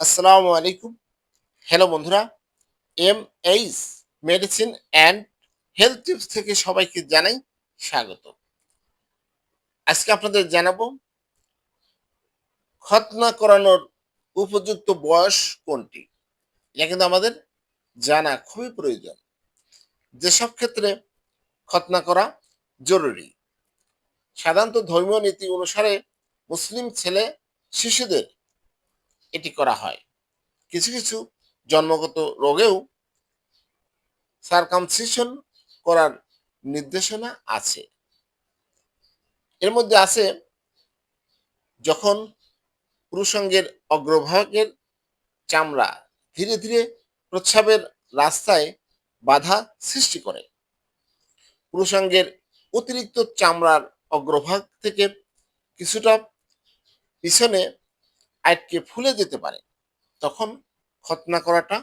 আসসালামু আলাইকুম। হ্যালো বন্ধুরা M H medicine and health tips থেকে সবাইকে জানাই স্বাগত। আজকে আপনাদের জানাব খতনা করানোর উপযুক্ত বয়স কোনটি? এটা কিন্তু আমাদের জানা খুবই প্রয়োজন। যেসব ক্ষেত্রে খতনা করা জরুরি, সাধারণত ধর্মীয় নীতি অনুসারে মুসলিম ছেলে শিশুদের এটি করা হয়। কিছু কিছু জন্মগত রোগেও সারকামসিশন করার নির্দেশনা আছে। এর মধ্যে আছে, যখন পুরুষাঙ্গের অগ্রভাগের চামড়া ধীরে ধীরে প্রস্রাবের রাস্তায় বাধা সৃষ্টি করে। পুরুষাঙ্গের অতিরিক্ত চামড়ার অগ্রভাগ থেকে কিছুটা পিছনে আটকে ফুলে যেতে পারে, তখন খতনা করাটা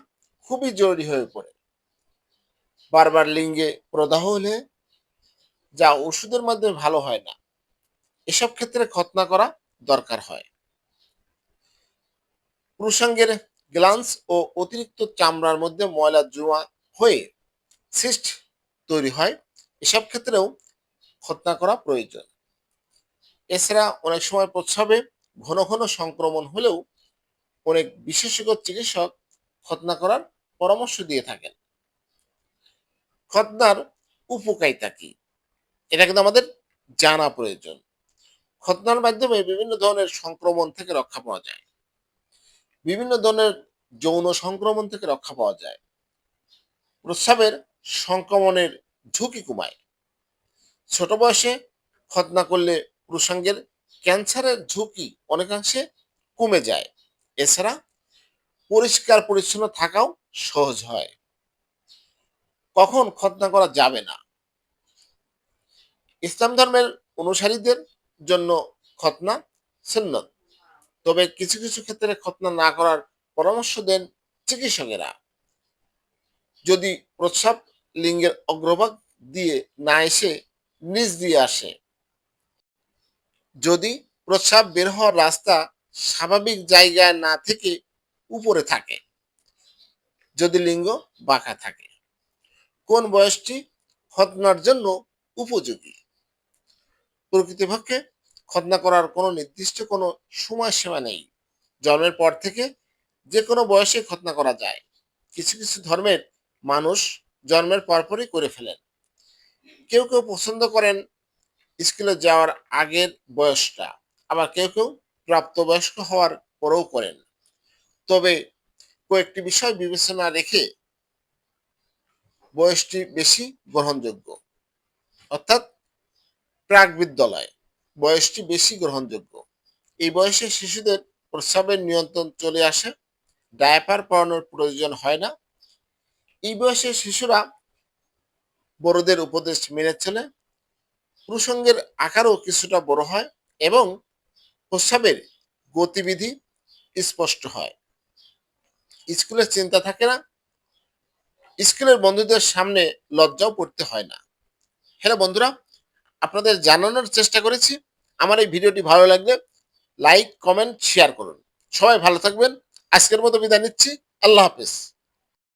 খুবই জরুরি হয়ে পড়ে। বারবার লিঙ্গে প্রদাহ হলে যা ওষুধের মাধ্যমে ভালো হয় না, এসব ক্ষেত্রে খতনা করা দরকার হয়। পুরুষাঙ্গের গ্লান্স ও অতিরিক্ত চামড়ার মধ্যে ময়লা জমা হয়ে সিস্ট তৈরি হয়, এসব ক্ষেত্রেও খতনা করা প্রয়োজন। এছাড়া অনেক সময় প্রস্রাবে ঘন ঘন সংক্রমণ হলেও অনেক বিশেষজ্ঞ চিকিৎসক খতনা করার পরামর্শ দিয়ে থাকেন। খতনার উপকারিতা কি? এটা কিন্তু আমাদের জানা প্রয়োজন। খতনার মাধ্যমে বিভিন্ন ধরনের সংক্রমণ থেকে রক্ষা পাওয়া যায়। বিভিন্ন ধরনের যৌন সংক্রমণ থেকে রক্ষা পাওয়া যায়। প্রস্রাবের সংক্রমণের ঝুঁকি কমায়। ছোট বয়সে খতনা করলে পুরুষাঙ্গের ক্যান্সারের ঝুঁকি অনেকাংশে কমে যায়। এছাড়া পরিষ্কার পরিচ্ছন্ন থাকাও সহজ হয়। কখন খতনা করা যাবে না? ইসলাম ধর্মের অনুসারীদের জন্য খতনা সুন্নত। তবে কিছু কিছু ক্ষেত্রে খতনা না করার পরামর্শ দেন চিকিৎসকেরা। যদি প্রস্রাব লিঙ্গের অগ্রভাগ দিয়ে না এসে নিচ দিয়ে আসে যদি প্রস্রাব বের হওয়ার রাস্তা স্বাভাবিক জায়গায় না থেকে উপরে থাকে, যদি লিঙ্গ বাঁকা থাকে। কোন বয়সটি খতনার জন্য উপযোগী? প্রকৃতিপক্ষে খতনা করার কোনো নির্দিষ্ট কোনো সময়সীমা নেই। জন্মের পর থেকে যে কোনো বয়সে খতনা করা যায়। কিছু কিছু ধর্মের মানুষ জন্মের পরপরই করে ফেলেন। কেউ কেউ পছন্দ করেন স্কুলে যাওয়ার আগের বয়সটা আবার কেউ কেউ প্রাপ্তবয়স্ক হওয়ার পরেও করেন। তবে কয়েকটি বিষয় বিবেচনা রেখে বয়সটি বেশি গ্রহণযোগ্য। অর্থাৎ প্রাক বিদ্যালয় বয়সটি বেশি গ্রহণযোগ্য। এই বয়সে শিশুদের প্রস্রাবের নিয়ন্ত্রণ চলে আসে, ডায়াপার পরানোর প্রয়োজন হয় না। এই বয়সে শিশুরা বড়দের উপদেশ মেনে চলে প্রসঙ্গের আকারও কিছুটা বড় হয় এবং প্রস্রাবের গতিবিধি স্পষ্ট হয়। স্কুলের চিন্তা থাকে না। স্কুলের বন্ধুদের সামনে লজ্জাও পড়তে হয় না। হ্যালো বন্ধুরা, আপনাদের জানানোর চেষ্টা করেছি। আমার এই ভিডিওটি ভালো লাগলে লাইক, কমেন্ট, শেয়ার করুন। সবাই ভালো থাকবেন। আজকের মতো বিদায় নিচ্ছি। আল্লাহ হাফেজ।